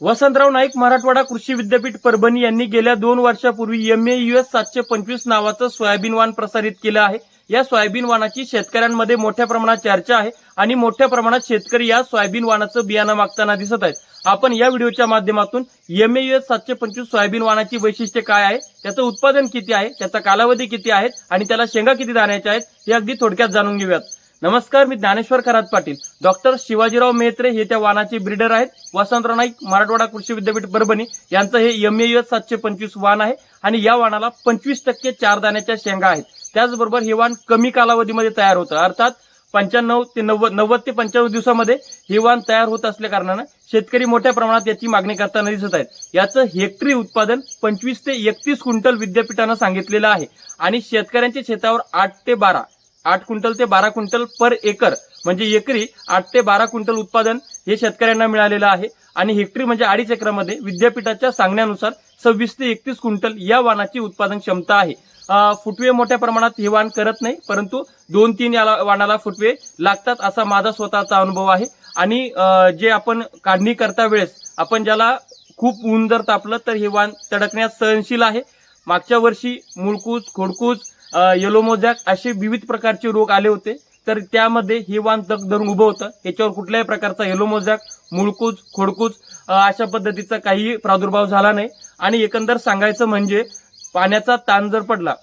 वसंतराव नाईक मराठवाडा कृषी विद्यापीठ परभणी यांनी गेल्या दोन वर्षापूर्वी एम ए यू एस सातशे पंचवीस नावाचं सोयाबीन वाण प्रसारित केलं आहे. या सोयाबीन वाणाची शेतकऱ्यांमध्ये मोठ्या प्रमाणात चर्चा आहे आणि मोठ्या प्रमाणात शेतकरी या सोयाबीन वाणाचं बियाणं मागताना दिसत आहेत. आपण या व्हिडिओच्या माध्यमातून एम ए यू एस सातशे पंचवीस सोयाबीन वाणाची वैशिष्ट्ये काय आहे त्याचं उत्पादन किती आहे त्याचा कालावधी किती आहे आणि त्याला शेंगा किती दाण्याच्या आहेत हे अगदी थोडक्यात जाणून घेऊयात. नमस्कार मी ज्ञानेश्वर खरात पाटील. डॉक्टर शिवाजीराव मेहत्रे हे त्या वाहनाचे ब्रीडर आहेत. वसंतराव नाईक मराठवाडा कृषी विद्यापीठ परभणी. यांचं हे एम ए सातशे पंचवीस वाहन आहे आणि या वाहनाला पंचवीस टक्के चार दाण्याच्या शेंगा आहेत. त्याचबरोबर हे वाहन कमी कालावधीमध्ये तयार होतं. अर्थात पंच्याण्णव ते नव्वद नव्वद ते पंच्याण्णव दिवसामध्ये हे वाहन तयार होत असल्या कारणानं शेतकरी मोठ्या प्रमाणात याची मागणी करताना दिसत आहेत. याचं हेक्टरी उत्पादन पंचवीस ते एकतीस क्विंटल विद्यापीठानं सांगितलेलं आहे आणि शेतकऱ्यांच्या शेतावर आठ ते बारा आठ क्विंटल ते बारा क्विंटल पर एकर म्हणजे एकरी आठ ते बारा क्विंटल उत्पादन हे शेतकऱ्यांना मिळालेलं आहे. आणि हेक्टरी म्हणजे अडीच एकरामध्ये विद्यापीठाच्या सांगण्यानुसार सव्वीस ते एकतीस क्विंटल या वाणाची उत्पादन क्षमता आहे. फुटवे मोठ्या प्रमाणात हे वाण करत नाही परंतु दोन तीन या वाणाला फुटवे लागतात असा माझा स्वतःचा अनुभव आहे. आणि जे आपण काढणी करता वेळेस आपण ज्याला खूप ऊन जर तापलं तर हे वाण तडकण्यास सहनशील आहे. मागच्या वर्षी मुळकूज खोडकूज येलो मोजॅक असे विविध प्रकारचे रोग आले होते. तर त्यामध्ये हे वाण तग धरून उभं होतं. याच्यावर कुठल्याही प्रकारचा येलो मोजॅक मुळकूज खोडकूज अशा पद्धतीचा काही प्रादुर्भाव झाला नाही. आणि एकंदर सांगायचं म्हणजे पाण्याचा ताण जर पडला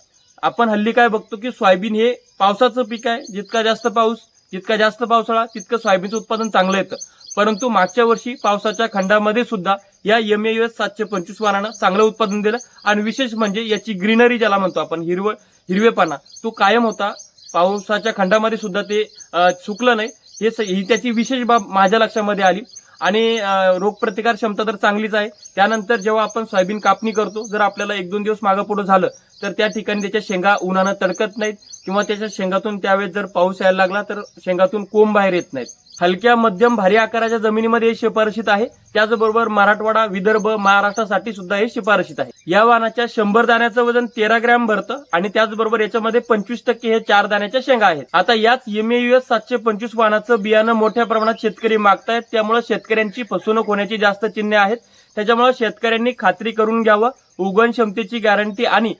आपण हल्ली काय बघतो की सोयाबीन हे पावसाचं पीक आहे. जितका जास्त पाऊस जितका जास्त पावसाळा तितकं सोयाबीनचं उत्पादन चांगलं येतं. परंतु मागच्या वर्षी पावसाच्या खंडामध्ये सुद्धा या एम ए सातशे पंचवीस वाहनानं चांगलं उत्पादन दिलं. आणि विशेष म्हणजे याची ग्रीनरी ज्याला म्हणतो आपण हिरव हिरवेपणा. तो कायम होता. पावसाच्या खंडामध्ये सुद्धा ते चुकलं सुकलं नाही. हे स- ही त्याची विशेष बाब माझ्या लक्षामध्ये आली. आणि रोगप्रतिकार क्षमता तर चांगलीच आहे. त्यानंतर जेव्हा आपण सोयाबीन कापणी करतो जर आपल्याला एक दोन दिवस मागं पुढं झालं तर त्या ठिकाणी त्याच्या शेंगा उन्हानं तडकत नाहीत. किंवा त्याच्या शेंगातून त्यावेळेस जर पाऊस यायला लागला तर शेंगातून कोंब बाहेर येत नाहीत. हलक्या मध्यम भारी आकाराच्या जमिनीमध्ये हे शिफारशीत आहे. त्याचबरोबर मराठवाडा विदर्भ महाराष्ट्रासाठी सुद्धा हे शिफारशीत आहे. या वाहनाच्या शंभर दाण्याचं वजन तेरा ग्रॅम भरतं आणि त्याचबरोबर याच्यामध्ये पंचवीस टक्के हे चार दाण्याच्या शेंगा आहेत. आता याच एम एस सातशे पंचवीस वाहनाचं बियाणं मोठ्या प्रमाणात शेतकरी मागतायत. त्यामुळे शेतकऱ्यांची फसवणूक होण्याची जास्त चिन्हे आहेत. त्याच्यामुळे शेतकऱ्यांनी खात्री करून घ्यावं. उगवण क्षमतेची गॅरंटी आणि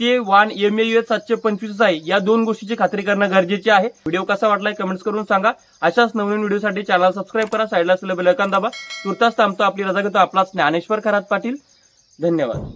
ते वाण एम एस सातशे पंचवीस आहे. या दोन गोष्टीची खात्री करणं गरजेचे आहे. व्हिडिओ कसा वाटलाय कमेंट्स करून सांगा. अशाच नवीन व्हिडिओसाठी चॅनल सबस्क्राईब करा. साईडला असलेलं बेलकान दाबा. तुर्तास थांबतो. आपली रजा घेतो आपला ज्ञानेश्वर खरात पाटील. धन्यवाद.